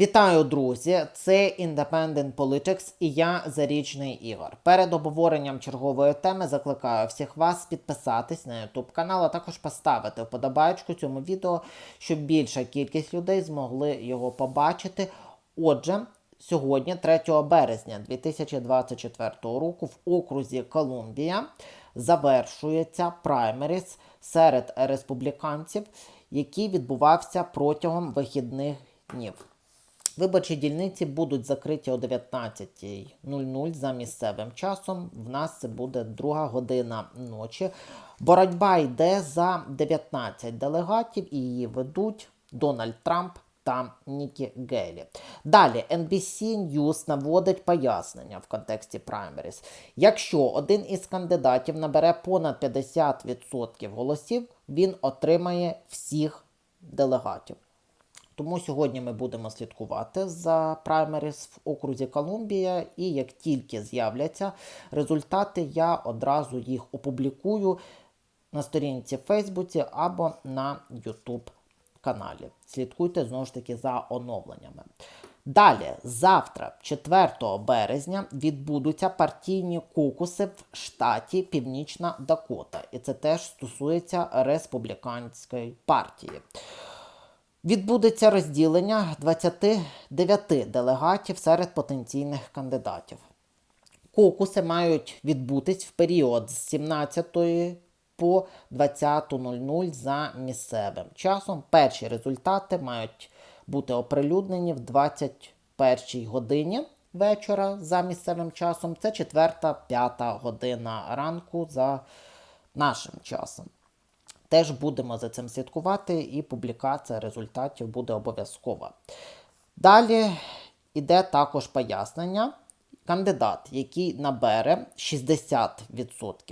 Вітаю, друзі! Це Independent Politics і я Зарічний Ігор. Перед обговоренням чергової теми закликаю всіх вас підписатись на YouTube канал, а також поставити вподобайку цьому відео, щоб більша кількість людей змогли його побачити. Отже, сьогодні, 3 березня 2024 року, в окрузі Колумбія завершується праймеріс серед республіканців, який відбувався протягом вихідних днів. Виборчі дільниці будуть закриті о 19.00 за місцевим часом. В нас це буде друга година ночі. Боротьба йде за 19 делегатів і її ведуть Дональд Трамп та Нікі Гейлі. Далі NBC News наводить пояснення в контексті праймеріс. Якщо один із кандидатів набере понад 50% голосів, він отримає всіх делегатів. Тому сьогодні ми будемо слідкувати за праймеріс в окрузі Колумбія, і як тільки з'являться результати, я одразу їх опублікую на сторінці в Фейсбуці або на YouTube каналі. Слідкуйте знову ж таки за оновленнями. Далі, завтра, 4 березня, відбудуться партійні кокуси в штаті Північна Дакота. І це теж стосується республіканської партії. Відбудеться розділення 29 делегатів серед потенційних кандидатів. Кокуси мають відбутись в період з 17 по 20.00 за місцевим часом. Перші результати мають бути оприлюднені в 21 годині вечора за місцевим часом. Це 4-5 година ранку за нашим часом. Теж будемо за цим слідкувати, і публікація результатів буде обов'язкова. Далі йде також пояснення. Кандидат, який набере 60%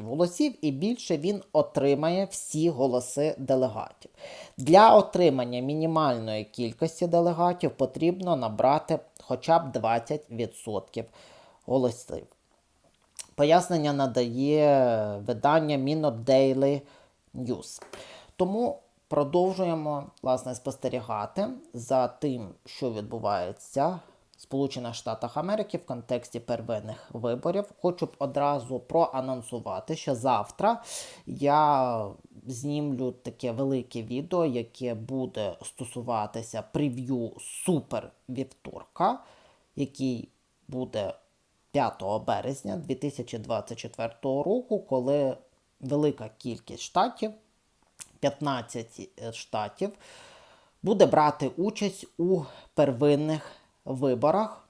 голосів і більше, він отримає всі голоси делегатів. Для отримання мінімальної кількості делегатів потрібно набрати хоча б 20% голосів. Пояснення надає видання Minot Daily News. Тому продовжуємо власне спостерігати за тим, що відбувається в Сполучених Штатах Америки в контексті первинних виборів. Хочу б одразу проанонсувати, що завтра я знімлю таке велике відео, яке буде стосуватися прев'ю супер вівторка, який буде 5 березня 2024 року, коли велика кількість штатів, 15 штатів, буде брати участь у первинних виборах,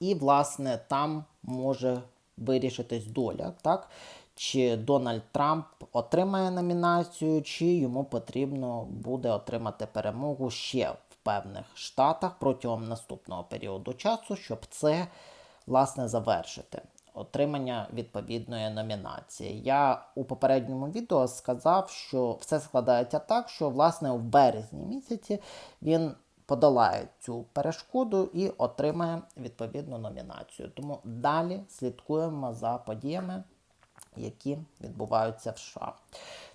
і, власне, там може вирішитись доля, так? Чи Дональд Трамп отримає номінацію, чи йому потрібно буде отримати перемогу ще в певних штатах протягом наступного періоду часу, щоб це власне завершити отримання відповідної номінації. Я у попередньому відео сказав, що все складається так, що власне в березні місяці він подолає цю перешкоду і отримає відповідну номінацію. Тому далі слідкуємо за подіями, які відбуваються в США.